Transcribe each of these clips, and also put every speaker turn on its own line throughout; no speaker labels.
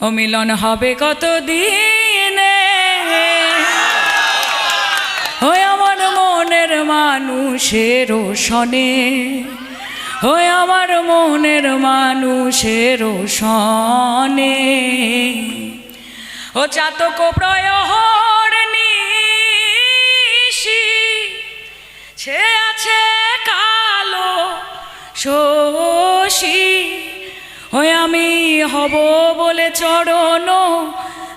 ও মিলন হবে কত দিনে ওই আমার মনের মানুষের সনে ওই আমার মনের মানুষের সনে ও চাতক প্রয়হর সে আছে কালো শোষী ওই আমি হব বলে চরণ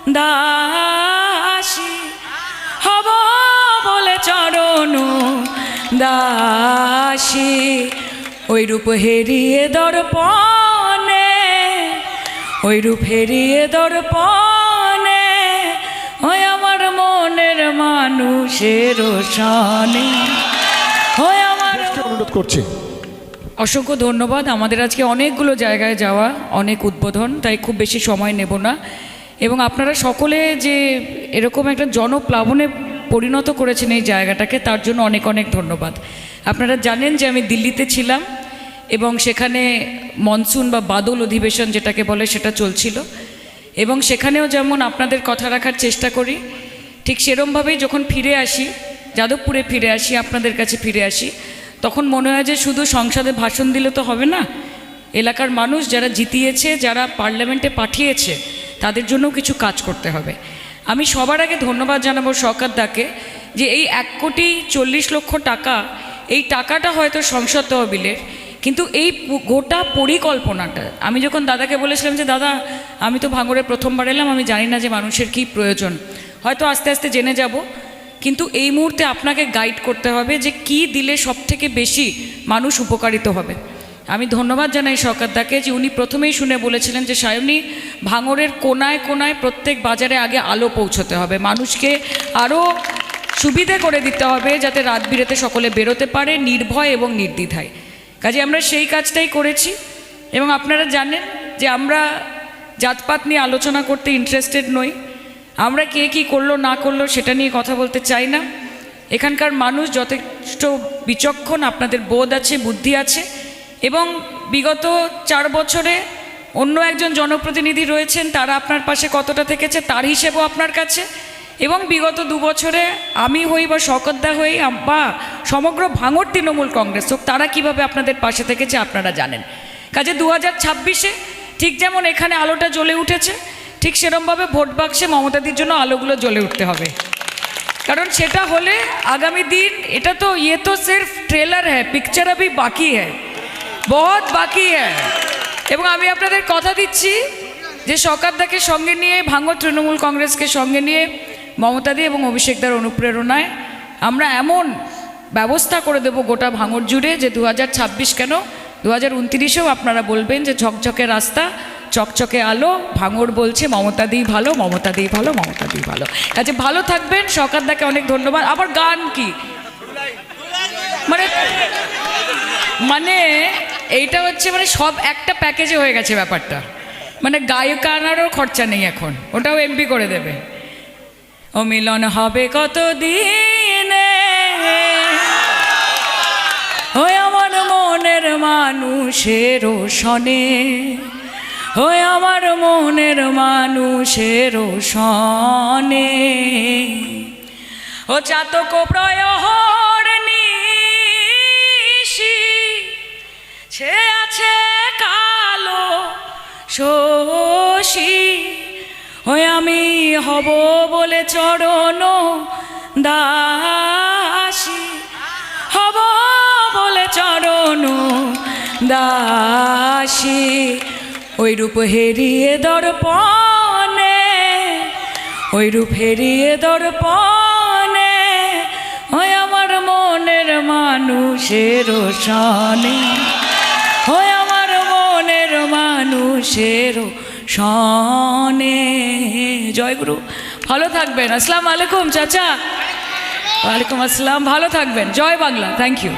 দাসী। হব বলে চরণ দাসী। ওই রূপ হেরিয়ে দর্পণে ওই রূপ হেরিয়ে দর্পণে ওই আমার মনের মানুষের সনে ওই আমার
অনুরোধ করছি।
অসংখ্য ধন্যবাদ। আমাদের আজকে অনেকগুলো জায়গায় যাওয়া, অনেক উদ্বোধন, তাই খুব বেশি সময় নেব না। এবং আপনারা সকলে যে এরকম একটা জনপ্লাবনে পরিণত করেছেন এই জায়গাটাকে, তার জন্য অনেক অনেক ধন্যবাদ। আপনারা জানেন যে আমি দিল্লিতে ছিলাম এবং সেখানে মনসুন বা বাদল অধিবেশন যেটাকে বলে সেটা চলছিল। এবং সেখানেও যেমন আপনাদের কথা রাখার চেষ্টা করি, ঠিক সেরমভাবেই যখন ফিরে আসি, যাদবপুরে ফিরে আসি, আপনাদের কাছে ফিরে আসি তখন মনে হয় যে শুধু সংসদে ভাষণ দিলে তো হবে না। এলাকার মানুষ যারা জিতিয়েছে, যারা পার্লামেন্টে পাঠিয়েছে, তাদের জন্যও কিছু কাজ করতে হবে। আমি সবার আগে ধন্যবাদ জানাব সরকার দাকে যে এই এক কোটি চল্লিশ লক্ষ টাকা, এই টাকাটা হয়তো সংসদ তহবিলের কিন্তু এই গোটা পরিকল্পনাটা, আমি যখন দাদাকে বলেছিলাম যে, দাদা, আমি তো ভাঙড়ে প্রথমবার এলাম, আমি জানি না যে মানুষের কী প্রয়োজন। হয়তো আস্তে আস্তে জেনে যাব। কিন্তু এই মুহূর্তে আপনাকে গাইড করতে হবে যে কি দিলে সব থেকে বেশি মানুষ উপকারিত হবে। আমি ধন্যবাদ জানাই সরকারদাকে যে উনি প্রথমেই শুনে বলেছিলেন যে সায়নী ভাঙরের কোনায় কোনায় প্রত্যেক বাজারে আগে আলো পৌঁছতে হবে। মানুষকে আরও সুবিধে করে দিতে হবে যাতে রাত বিরেতে সকলে বেরোতে পারে নির্ভয় এবং নির্দ্বিধায়। কাজে আমরা সেই কাজটাই করেছি এবং আপনারা জানেন যে আমরা জাতপাত নিয়ে আলোচনা করতে ইন্টারেস্টেড নই। আমরা কে কি করল, না করল সেটা নিয়ে কথা বলতে চাই না। এখানকার মানুষ যথেষ্ট বিচক্ষণ, আপনাদের বোধ আছে, বুদ্ধি আছে এবং বিগত চার বছরে অন্য একজন জনপ্রতিনিধি রয়েছেন, তারা আপনার পাশে কতটা থেকেছে তার হিসেবেও আপনার কাছে এবং বিগত দু বছরে আমি হই বা শকতদা হই বা সমগ্র ভাঙর তৃণমূল কংগ্রেস হোক, তারা কীভাবে আপনাদের পাশে থেকেছে আপনারা জানেন। কাজে দু হাজার ঠিক যেমন এখানে আলোটা জ্বলে উঠেছে ঠিক সেরমভাবে ভোট বাক্সে মমতাদির জন্য আলোগুলো জ্বলে উঠতে হবে। কারণ সেটা হলে আগামী দিন এটা তো ইয়ে তো সির্ফ ট্রেলার হ্যাঁ পিকচার अभी বাকি হ্যাঁ বহুত বাকি হ্যাঁ এবং আমি আপনাদের কথা দিচ্ছি যে সরকারদাকে সঙ্গে নিয়ে ভাঙর তৃণমূল কংগ্রেসকে সঙ্গে নিয়ে মমতাদি এবং অভিষেকদার অনুপ্রেরণায় আমরা এমন ব্যবস্থা করে দেব গোটা ভাঙর জুড়ে যে দু কেন, দু হাজার আপনারা বলবেন যে ঝকঝকে রাস্তা চকচকে আলো ভাঙর বলছে মমতা দিই ভালো, মমতা দিই ভালো, মমতা দিই ভালো। কাজে ভালো থাকবেন সরকারদাকে অনেক ধন্যবাদ। আবার গান কি? মানে মানে এইটা হচ্ছে মানে সব একটা প্যাকেজে হয়ে গেছে ব্যাপারটা। মানে গায়ক আনারও খরচা নেই এখন, ওটাও এমপি করে দেবে। ও মিলন হবে কত দিনে ওই আমার মনের মানুষের সনে ওই আমার মনের মানুষের সনে। ও চাতক প্রয়হর সে আছে কালো শোষী ওই আমি হব বলে চরণ দাসী। হব বলে চরণ দাসী। ওই রূপ হেরিয়ে দর্পণে ওই রূপ হেরিয়ে দর্পণে, ওই আমার মনের মানুষের সনে, ওই আমার মনের মানুষের সনে। জয় গুরু। ভালো থাকবেন। আসসালামু আলাইকুম, চাচা। ওয়ালাইকুম আসসালাম। ভালো থাকবেন। জয় বাংলা। Thank you